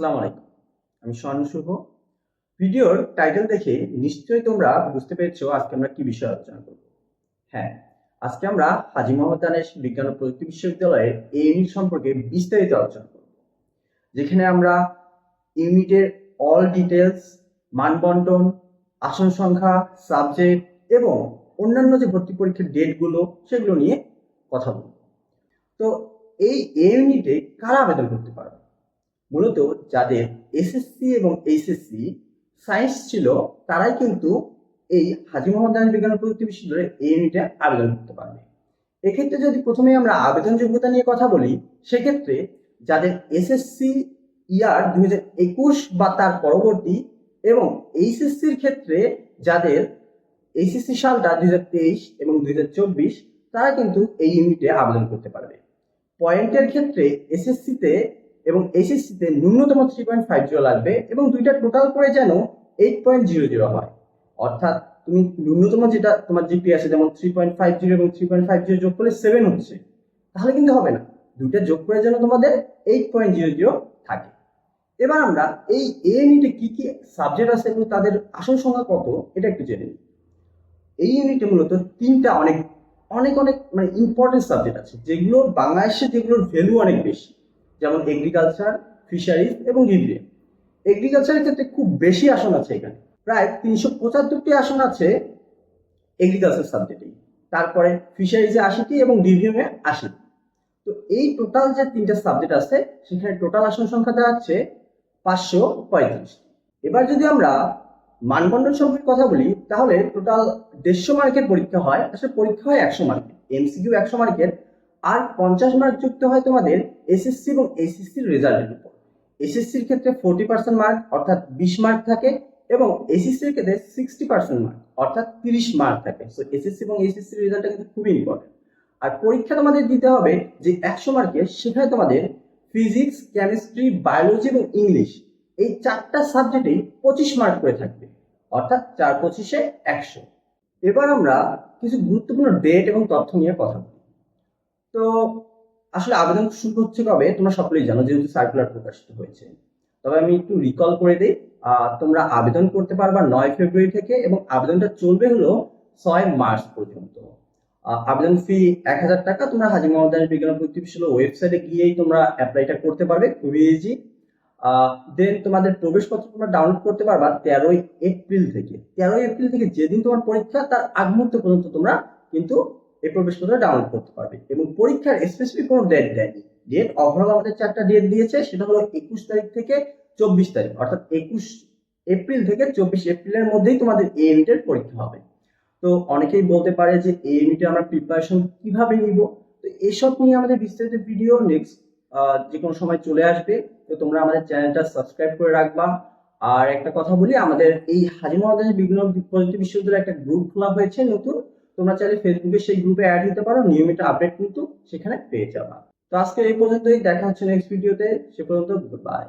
আসসালামু আলাইকুম। আমি স্বর্ণ শুভ। ভিডিওর টাইটেল দেখে নিশ্চয়ই তোমরা বুঝতে পেরেছ আজকে আমরা কি বিষয়ে আলোচনা করব। হ্যাঁ আজকে আমরা হাজি মোহাম্মদ দানেশ বিজ্ঞান ও প্রযুক্তি বিশ্ববিদ্যালয়ের এই ইউনিট সম্পর্কে বিস্তারিত আলোচনা করব। যেখানে আমরা ইউনিটের অল ডিটেলস মানবন্টন, আসন সংখ্যা সাবজেক্ট এবং অন্যান্য যে ভর্তি পরীক্ষার ডেটগুলো সেগুলো নিয়ে কথা বলব। তো এই এ ইউনিটে কারা আবেদন করতে পারবে? মূলত যাদের এসএসসি এবং এইচএসসি সায়েন্স ছিল, তারাই কিন্তু এই হাজি মোহাম্মদ আলী বিজ্ঞান প্রযুক্তি বিশ্ববিদ্যালয়ের এই ইউনিটে আবেদন করতে পারবে। এক্ষেত্রে যদি প্রথমে আমরা আবেদন যোগ্যতা নিয়ে কথা বলি, সেক্ষেত্রে যাদের এসএসসি ইয়ার দুই হাজার একুশ বা তার পরবর্তী এবং এইচএসসির ক্ষেত্রে যাদের এইচএসসি সালটা দুই হাজার তেইশ এবং দুই হাজার চব্বিশ, তারা কিন্তু এই ইউনিটে আবেদন করতে পারবে। পয়েন্টের ক্ষেত্রে এসএসসিতে এবং এইচএসসিতে ন্যূনতম থ্রি পয়েন্ট ফাইভ জিরো লাগবে এবং দুইটা টোটাল করে যেন এইট পয়েন্ট জিরো জিরো হয়। অর্থাৎ তুমি ন্যূনতম যেটা তোমার জিপি আছে, যেমন থ্রি পয়েন্ট ফাইভ জিরো এবং থ্রি পয়েন্ট ফাইভ জিরো যোগ করলে সেভেন হচ্ছে, তাহলে কিন্তু হবে না। দুইটা যোগ করে যেন তোমাদের এইট পয়েন্ট জিরো জিরো থাকে। এবার আমরা এই এ ইউনিটে কি কি সাবজেক্ট আছে এবং তাদের আসল সংখ্যা কত, এটা একটু জেনে নিই। এই ইউনিটে মূলত তিনটা অনেক অনেক অনেক মানে ইম্পর্টেন্ট সাবজেক্ট আছে যেগুলো বাংলাদেশে যেগুলোর ভ্যালু অনেক বেশি। যেমন এগ্রিকালচার ফিশারিজ এবং রিভিউ এগ্রিকালচারের ক্ষেত্রে খুব বেশি আসন আছে এখানে। প্রায় তিনশো পঁচাত্তরটি আসন আছে এগ্রিকালচার সাবজেক্টেই তারপরে ফিশারিজে আশিটি এবং রিভিউমে আশিটি তো এই টোটাল যে তিনটা সাবজেক্ট আছে, সেখানে টোটাল আসন সংখ্যা দাঁড়াচ্ছে পাঁচশো পঁয়ত্রিশ এবার যদি আমরা মানবন্টন সম্পর্কে কথা বলি, তাহলে টোটাল দেড়শো মার্কের পরীক্ষা হয়, আসলে পরীক্ষা হয় একশো মার্কের এমসিকিউ একশো মার্কের আর পঞ্চাশ মার্ক যুক্ত হয় তোমাদের এসএসসি এবং এইচএসসির রেজাল্টের উপর। এসএসসির ক্ষেত্রে ফোর্টি পার্সেন্ট মার্ক অর্থাৎ বিশ মার্ক থাকে এবং এসএসসির ক্ষেত্রে সিক্সটি পার্সেন্ট মার্ক অর্থাৎ তিরিশ মার্ক থাকে। সো এসএসসি এবং এইচএসসির রেজাল্টটা কিন্তু খুবই ইম্পর্টেন্ট আর পরীক্ষা তোমাদের দিতে হবে যে একশো মার্কের সেখানে তোমাদের ফিজিক্স কেমিস্ট্রি বায়োলজি এবং ইংলিশ এই চারটা সাবজেক্টেই পঁচিশ মার্ক করে থাকবে, অর্থাৎ চার পঁচিশে একশো। এবার আমরা কিছু গুরুত্বপূর্ণ ডেট এবং তথ্য নিয়ে কথা বলি। তো আসলে আবেদন শুরু হচ্ছে কবে? তোমরা সকলেই জানো, যেহেতু সার্কুলার প্রকাশিত হয়েছে। তবে আমি একটু রিকল করে দিই তোমরা আবেদন করতে পারবা নয় ফেব্রুয়ারি থেকে এবং আবেদনটা চলবে হলো ছয় মার্চ পর্যন্ত। আবেদন ফি এক হাজার টাকা, তোমরা হাজি মোহাম্মদ বিজ্ঞান প্রযুক্তি ওয়েবসাইটে গিয়েই তোমরা অ্যাপ্লাইটা করতে পারবে, খুবই ইজি দেন তোমাদের প্রবেশপত্র তোমরা ডাউনলোড করতে পারবা তেরোই এপ্রিল থেকে। তেরোই এপ্রিল থেকে যেদিন তোমার পরীক্ষা, তার আগ মুহূর্ত পর্যন্ত তোমরা কিন্তু এই প্রবেশপত্র ডাউনলোড করতে পারবে। এবং পরীক্ষার স্পেসিফিক কোনো ডেট দেয়নি। ডেট ওভারঅল আমাদের চারটা ডেট দিয়েছে, সেটা হলো একুশ তারিখ থেকে চব্বিশ তারিখ, অর্থাৎ একুশ এপ্রিল থেকে চব্বিশ এপ্রিলের মধ্যেই তোমাদের এ ইউনিটের পরীক্ষা হবে। তো অনেকেই বলতে পারে যে এ ইউনিটে আমরা প্রিপারেশন কীভাবে নিব? তো এসব নিয়ে আমাদের বিস্তারিত ভিডিও নেক্সট যে কোনো সময় চলে আসবে। তো তোমরা আমাদের চ্যানেলটা সাবস্ক্রাইব করে রাখবা। আর একটা কথা বলি, আমাদের এই হাজি মোহাম্মদ বিজ্ঞান ও প্রযুক্তি বিশ্ববিদ্যালয়ে একটা গ্রুপ খোলা হয়েছে নতুন। তোমরা চাইলে ফেসবুকে সেই গ্রুপে অ্যাড হতে পারো, নিয়মিত আপডেট কিন্তু সেখানে পেয়ে যাবা। তো আজকে এই পর্যন্তই, দেখা হচ্ছে নেক্সট ভিডিওতে সে পর্যন্ত বাই